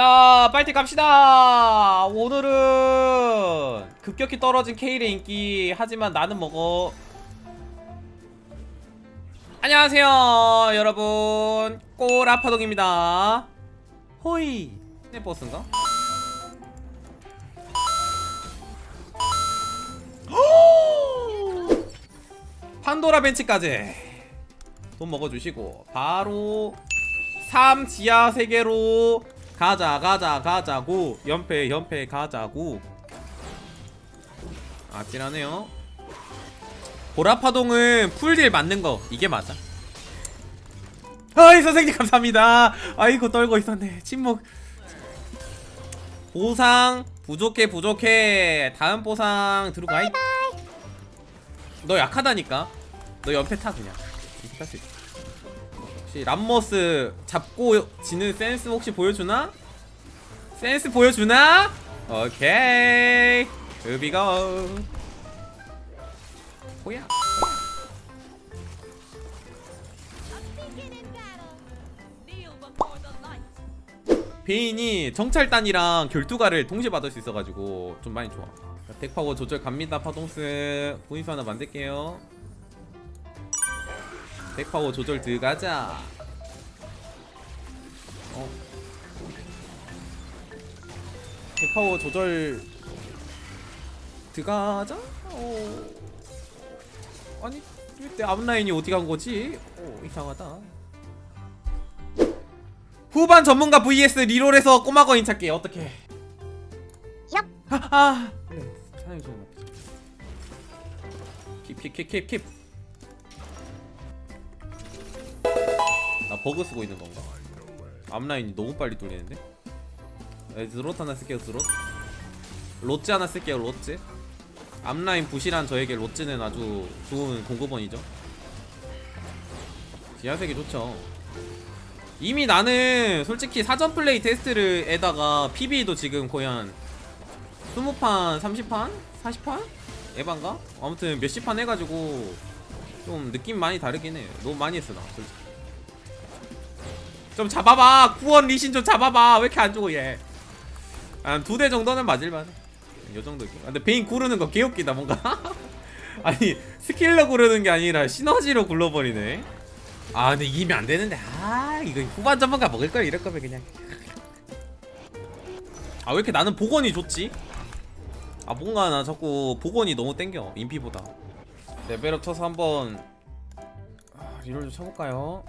자, 파이팅 갑시다. 오늘은 급격히 떨어진 케일의 인기 하지만 나는 먹어. 안녕하세요, 여러분. 꼬라파동입니다. 호이. 네 버스인가? 판도라 벤치까지 돈 먹어주시고 바로 3 지하 세계로 가자 가자 가자고. 연패 연패 가자고. 아찔하네요. 보라파동은 풀딜 맞는 거. 이게 맞아? 아이 선생님 감사합니다. 아이고 떨고 있었네. 침묵. 보상 부족해 부족해. 다음 보상 들어가 이- 너 약하다니까. 너 연패 타 그냥. 탈수 있어 혹시 람머스 잡고 지는 센스 혹시 보여주나? 센스 보여주나? 오케이. 으비가 뭐야. 베인이 정찰단이랑 결투가를 동시에 받을 수 있어가지고 좀 많이 좋아. 자, 덱파워 조절 갑니다 파동스. 보인수 하나 만들게요 덱파워 조절 들어가자 어 덱파워 조절 들어가자 어 아니 왜내 앞라인이 어디 간 거지? 어 이상하다 후반 전문가 vs 리롤에서 꼬마 거인 찾기 어떻게? 얍. 아, 아. 그래 사장님 좀 킵킵킵킵킵 버그 쓰고 있는 건가? 앞라인이 너무 빨리 뚫리는데? 에, 드롯 하나 쓸게요 드롯 롯즈 하나 쓸게요 롯즈 앞라인 부실한 저에게 롯즈는 아주 좋은 공급원이죠 지하색이 좋죠 이미 나는 솔직히 사전 플레이 테스트를 에다가 PB도 지금 거의 한 20판, 30판? 40판? 에반가? 아무튼 몇십 판 해가지고 좀 느낌 많이 다르긴 해 너무 많이 했어 나 솔직히 좀 잡아봐. 구원 리신 좀 잡아봐. 왜 이렇게 안 죽어 얘한두 대 정도는 맞을만 요 정도 아, 근데 베인 구르는 거 개웃기다 뭔가. 아니 스킬로 구르는 게 아니라 시너지로 굴러버리네. 아 근데 이기면 안 되는데. 아 이거 후반 전문가 먹을 걸 이럴 거면 그냥. 아 왜 이렇게 나는 복원이 좋지? 아 뭔가 나 자꾸 복원이 너무 땡겨 인피보다. 레벨업 쳐서 한번 아, 리롤 좀 쳐볼까요?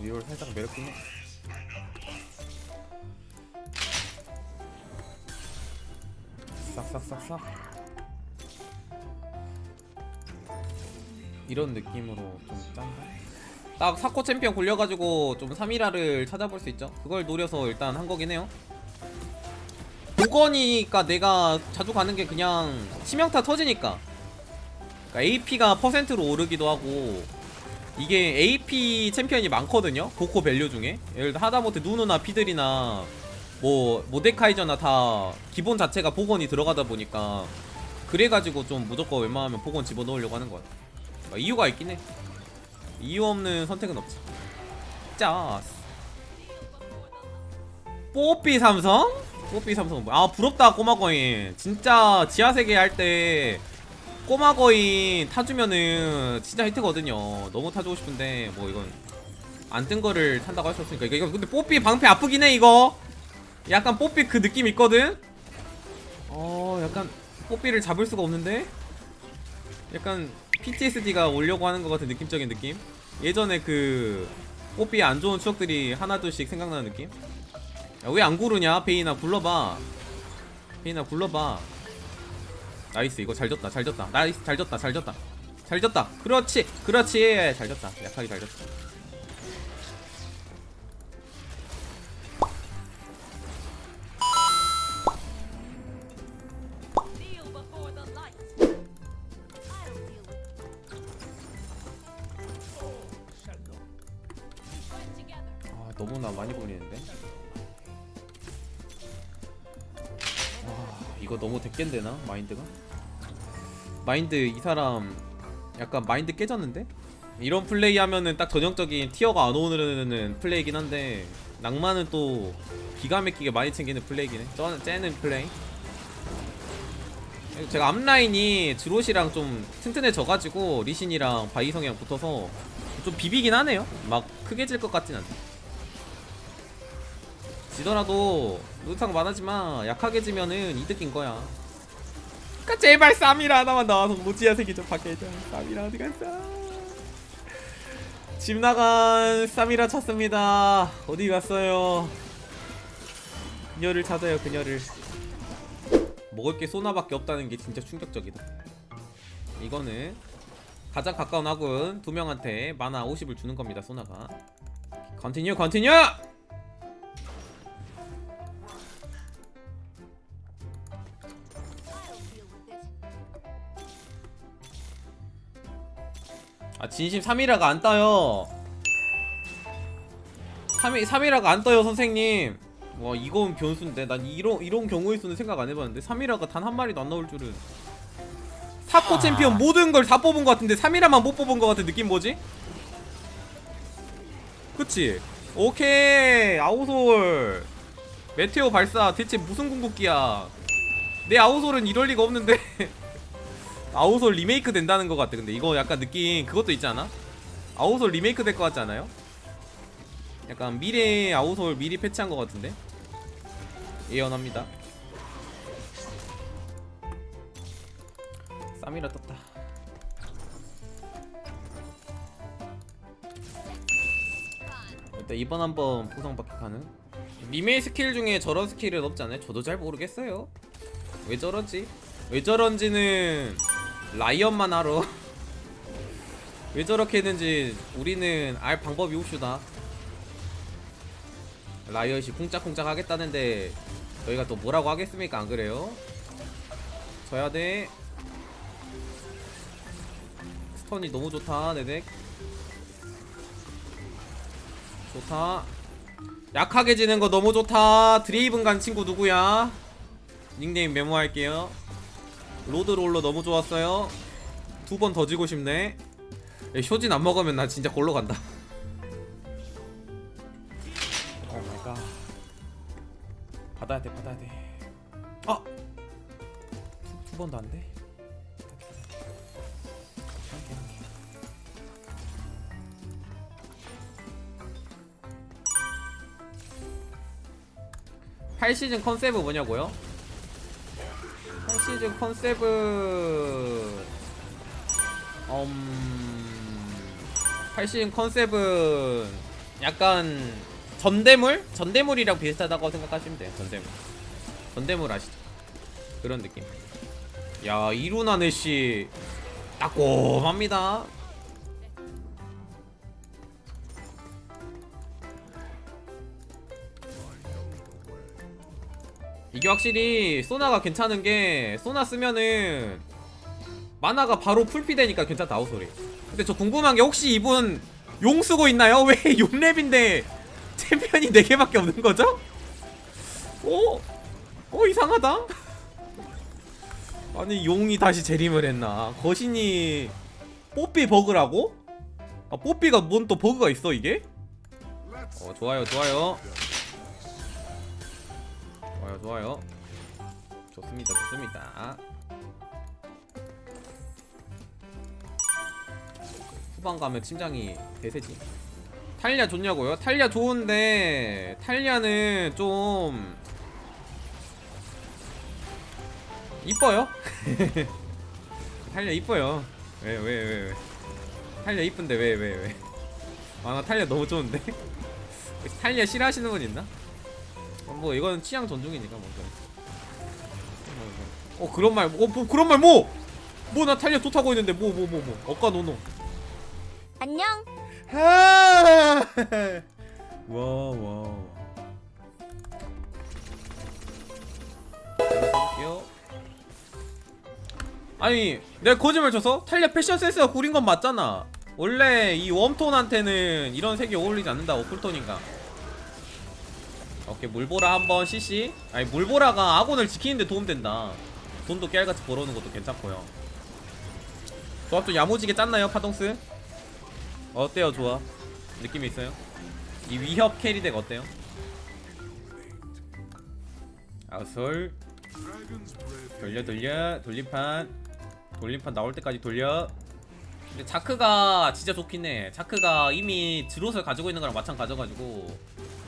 리롤 살짝 매력있네 싹싹싹싹 이런 느낌으로 좀 짠다. 딱 사코 챔피언 굴려가지고 좀 3일화를 찾아볼 수 있죠. 그걸 노려서 일단 한 거긴 해요. 복원이니까 내가 자주 가는 게 그냥 치명타 터지니까. 그러니까 AP가 퍼센트로 오르기도 하고 이게 AP 챔피언이 많거든요. 고코 밸류 중에 예를 들어 하다못해 누누나 피들이나 뭐 모데카이저나 다 기본 자체가 복원이 들어가다 보니까 그래가지고 좀 무조건 웬만하면 복원 집어넣으려고 하는 것 같아. 아, 이유가 있긴 해. 이유 없는 선택은 없지. 짜. 뽀삐 삼성? 뽀삐 삼성 뭐야? 아 부럽다 꼬마 거인. 진짜 지하 세계 할 때 꼬마 거인 타주면은 진짜 히트거든요. 너무 타주고 싶은데 뭐 이건 안 뜬 거를 탄다고 없으니까 이거 근데 뽀삐 방패 아프긴 해 이거. 약간 뽀삐 그 느낌 있거든. 어 약간 뽀삐를 잡을 수가 없는데. 약간 PTSD가 오려고 하는 것 같은 느낌적인 느낌? 예전에 그 뽀삐의 안 좋은 추억들이 하나둘씩 생각나는 느낌? 왜안 구르냐? 베이나 굴러봐. 베이나 굴러봐. 나이스 이거 잘 졌다 잘 졌다. 나이스 잘 졌다 잘 졌다. 잘 졌다. 그렇지 그렇지. 잘 졌다. 약하게 잘 졌다. 아 너무나 많이 걸리는데 이거 너무 대깬되나? 마인드가? 마인드 이 사람 약간 마인드 깨졌는데? 이런 플레이 하면은 딱 전형적인 티어가 안 오르는 플레이긴 한데 낭만은 또 기가 막히게 많이 챙기는 플레이긴 해. 쩌는 째는 플레이. 제가 앞라인이 드롯이랑 좀 튼튼해져가지고 리신이랑 바이성이랑 붙어서 좀 비비긴 하네요. 막 크게 질 것 같진 않네 지더라도 루상 많아지만 약하게 지면은 이득인 거야. 그니까 제발 쌈이라 하나만 나와서 모지야 새끼 좀 받게 해줘 쌈이라 어디 갔어? 집 나간 쌈이라 찾습니다. 어디 갔어요? 그녀를 찾아요 그녀를. 먹을 게 소나밖에 없다는 게 진짜 충격적이다. 이거는 가장 가까운 아군 두 명한테 만화 50을 주는 겁니다 소나가. 컨티뉴 컨티뉴 아 진심 3이라가 안 떠요. 3이, 3이라가 안 떠요 선생님. 와 이건 변수인데. 난 이런 이런 경우의 수는 생각 안 해봤는데 3이라가 단 한 마리도 안 나올 줄은. 사코 챔피언 모든 걸 다 뽑은 것 같은데 3이라만 못 뽑은 것 같은 느낌 뭐지? 그치? 오케이. 아우솔. 메테오 발사. 대체 무슨 궁극기야? 내 아우솔은 이럴 리가 없는데 아우솔 리메이크 된다는 것 같아. 근데 이거 약간 느낌 그것도 있지 않아? 아우솔 리메이크 될 것 같지 않아요? 약간 미래 아우솔 미리 패치한 것 같은데? 예언합니다. 쌈이라 떴다. 일단 이번 한번 포상 박격하는 리메이 스킬 중에 저런 스킬은 없지 않아요? 저도 잘 모르겠어요. 왜 저런지? 왜 저런지는 라이언만 알아 왜 저렇게 했는지 우리는 알 방법이 없슈다. 라이엇이 쿵짝쿵짝 하겠다는데 저희가 또 뭐라고 하겠습니까? 안 그래요? 져야 돼. 스턴이 너무 좋다 내덱 좋다. 약하게 지는 거 너무 좋다. 드레이븐 간 친구 누구야? 닉네임 메모할게요 로드 롤러 너무 좋았어요 두 번 더 지고 싶네 야, 쇼진 안 먹으면 나 진짜 골로 간다 오 마이 갓 받아야 돼 받아야 돼 아! 두, 두 번도 안 돼? 한 개, 한 개. 팔 시즌 컨셉은 뭐냐고요? 8시즌 컨셉은 음... 8시즌 컨셉은 약간 전대물? 전대물이랑 비슷하다고 생각하시면 돼요 전대물 전대물 아시죠? 그런 느낌 야 이루나 내씨 따꼼합니다 이게 확실히 소나가 괜찮은 게 소나 쓰면은 마나가 바로 풀피 되니까 괜찮다 아웃소리 근데 저 궁금한 게 혹시 이분 용 쓰고 있나요? 왜 6렙인데 챔피언이 4개밖에 없는 거죠? 어? 어 이상하다 아니 용이 다시 재림을 했나 거신이 뽀삐 버그라고? 아 뽀삐가 뭔 또 버그가 있어 이게? 어 좋아요 좋아요 좋아요 좋습니다 좋습니다 후반 가면 팀장이 대세지 탈리아 좋냐고요? 탈리아 좋은데 탈리아는 좀 이뻐요? 탈리아 이뻐요 왜 왜 왜 왜, 탈리아 이쁜데 왜왜 왜? 아나 탈리아 너무 좋은데? 탈리아 싫어하시는 분 있나? 어, 뭐 이건 취향 존중이니까 뭐 그래. 어 그런 말, 어 뭐, 그런 말 뭐? 뭐나 탈리아 좋다고 했는데 뭐 뭐 뭐 뭐, 어까 노노. 안녕. 와 와. 볼게요. 아니 내가 거짓말 쳐서 탈리아 패션 센스가 구린 건 맞잖아. 원래 이 웜톤한테는 이런 색이 어울리지 않는다고 쿨톤인가. 오케이 물보라 한번 CC 아니 물보라가 아곤을 지키는데 도움된다. 돈도 깨알같이 벌어오는 것도 괜찮고요. 조합 좀 야무지게 짰나요 파동스? 어때요 조합? 느낌이 있어요? 이 위협 캐리 덱 어때요? 아웃솔. 돌려 돌려. 돌림판. 돌림판 나올 때까지 돌려. 근데 자크가 진짜 좋긴 해. 자크가 이미 드롯을 가지고 있는 거랑 마찬 가져가지고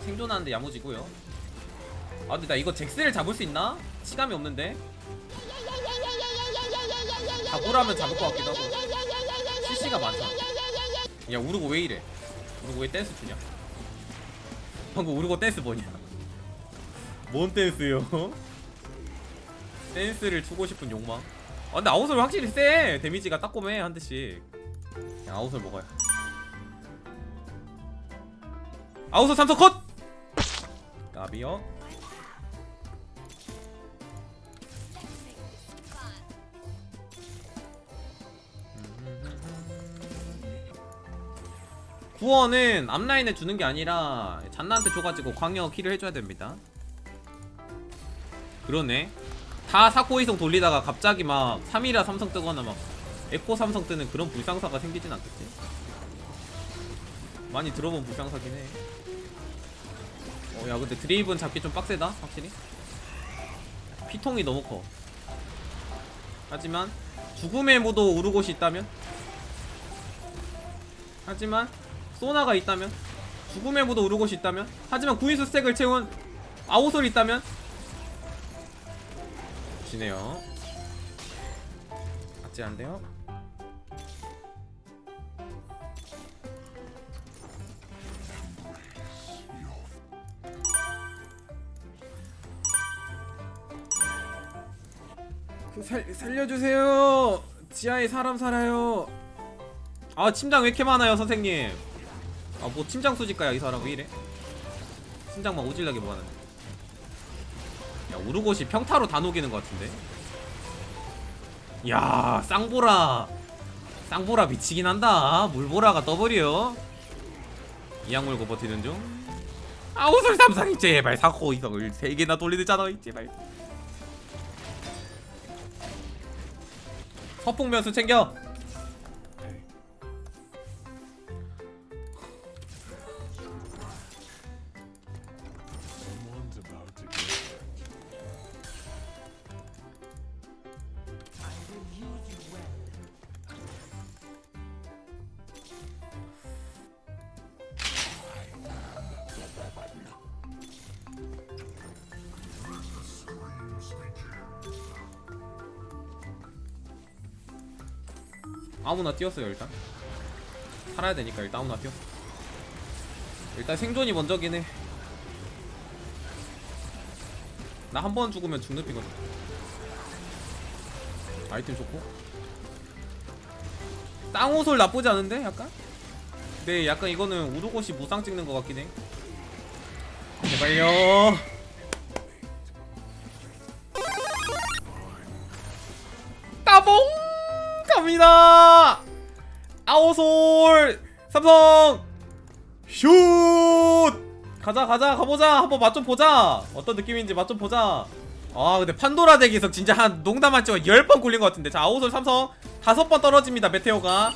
생존하는데 야무지고요. 아 근데 나 이거 잭스를 잡을 수 있나? 시감이 없는데? 잡으라면 잡을 것 같기도 하고. CC가 많다. 야 우르고 왜 이래? 우르고 왜 댄스 추냐? 방금 우르고 댄스 뭐냐? 뭔 댄스요? 댄스를 추고 싶은 욕망? 아 근데 아웃솔 확실히 세. 데미지가 따꼼해 한 대씩. 야, 아웃솔 먹어야 아웃솔 삼성 컷! 까비요? 구원은 앞라인에 주는 게 아니라 잔나한테 줘가지고 광역 킬을 해줘야 됩니다. 그러네. 다 사코 이성 돌리다가 갑자기 막 3이라 삼성 뜨거나 막 에코 삼성 뜨는 그런 불상사가 생기진 않겠지? 많이 들어본 불상사긴 해 어, 야 근데 드레이븐 잡기 좀 빡세다 확실히. 피통이 너무 커. 하지만 죽음의 무도 우르곳이 있다면? 하지만 소나가 있다면? 죽음의 무도 우르곳이 있다면? 하지만 구인수 스택을 채운 아우솔이 있다면? 지네요. 맞지 않대요? 살, 살려주세요. 지하에 사람 살아요. 아 침장 왜 이렇게 많아요 선생님? 아 뭐 침장 수집가야 이 사람 왜 이래? 침장 막 오질나게 뭐하는데 야 우르곳이 평타로 다 녹이는 것 같은데? 야 쌍보라. 쌍보라 미치긴 한다. 물보라가 떠버려. 이악 물고 버티는 중. 아우솔 삼상이 제발 사코 이성을 세 개나 돌리잖아 이 제발 서풍면수 챙겨 아무나 뛰었어요 일단. 살아야 되니까 일단 아무나 뛰었어. 일단 생존이 먼저긴 해 나 한 번 죽으면 죽는 피거든. 아이템 좋고. 땅호솔 나쁘지 않은데 약간? 근데 약간 이거는 우르곳이 무상 찍는 것 같긴 해. 제발요. 따봉! 갑니다 아오솔! 삼성! 슛! 가자 가자 가보자. 한번 맛 좀 보자. 어떤 느낌인지 맛 좀 보자. 아 근데 판도라 덱에서 진짜 한 농담 한 찍어 10번 굴린 것 같은데. 자 아오솔 삼성. 다섯 번 떨어집니다 메테오가.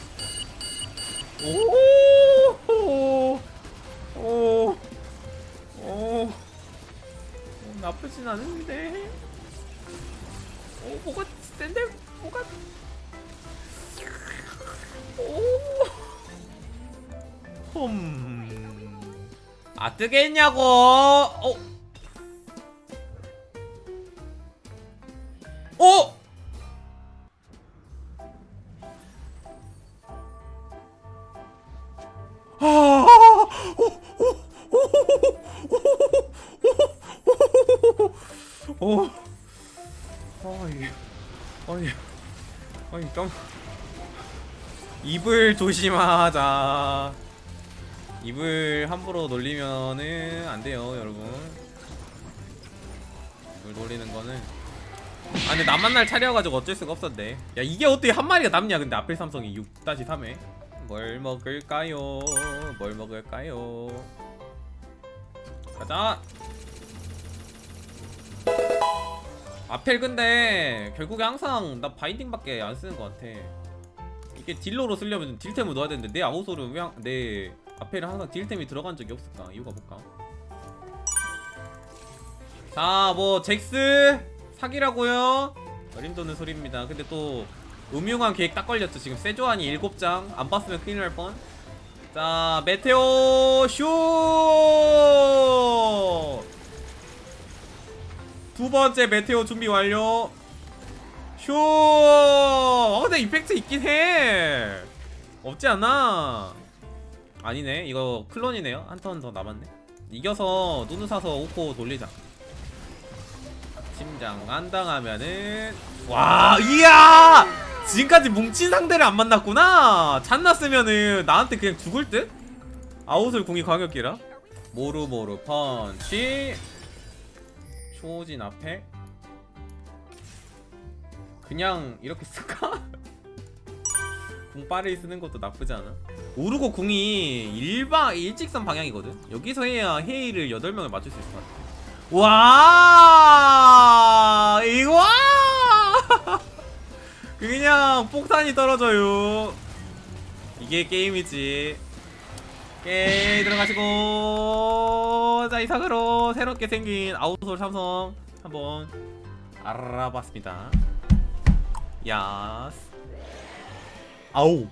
오오오! 오, 오, 나쁘진 않은데. 오 뭐가 센데? 뭐가 오. 흠. 아 뜨겠냐고. 어. 어. 입을 조심하자. 입을 함부로 놀리면은 안 돼요, 여러분. 입을 놀리는 거는. 아, 근데 나 만날 차려가지고 어쩔 수가 없었네. 야, 이게 어떻게 한 마리가 남냐, 근데 아펠 삼성이 6-3에. 뭘 먹을까요? 뭘 먹을까요? 가자! 아펠 근데 결국에 항상 나 바인딩밖에 안 쓰는 것 같아. 이게 딜러로 쓰려면 딜템을 넣어야 되는데 내 아우솔은 왜내 앞에는 항상 딜템이 들어간 적이 없을까? 이유가 뭘까? 자, 뭐 잭스 사기라고요. 어림도는 소리입니다. 근데 또 음흉한 계획 딱 걸렸죠. 지금 세조안이 7장 안 봤으면 큰일 날 뻔. 자, 메테오 슛! 두 번째 메테오 준비 완료. 슛! 어, 근데 이펙트 있긴 해. 없지 않아. 아니네. 이거 클론이네요. 한 턴 더 남았네. 이겨서 누누 사서 오코 돌리자. 심장 안 당하면은 와 이야 지금까지 뭉친 상대를 안 만났구나 찬났으면은 나한테 그냥 죽을 듯 아웃을 공이 광역기라 모루모루 펀치 초진 앞에 그냥 이렇게 쓸까? 궁 빠르게 쓰는 것도 나쁘지 않아? 오르고 궁이 일방 일직선 방향이거든? 여기서 해야 헤이를 8명을 맞출 수 있을 것 같아. 와! 이거 그냥 폭탄이 떨어져요. 이게 게임이지. 게임 들어가시고 자 이상으로 새롭게 생긴 아웃솔 삼성 한번 알아봤습니다 야스 아우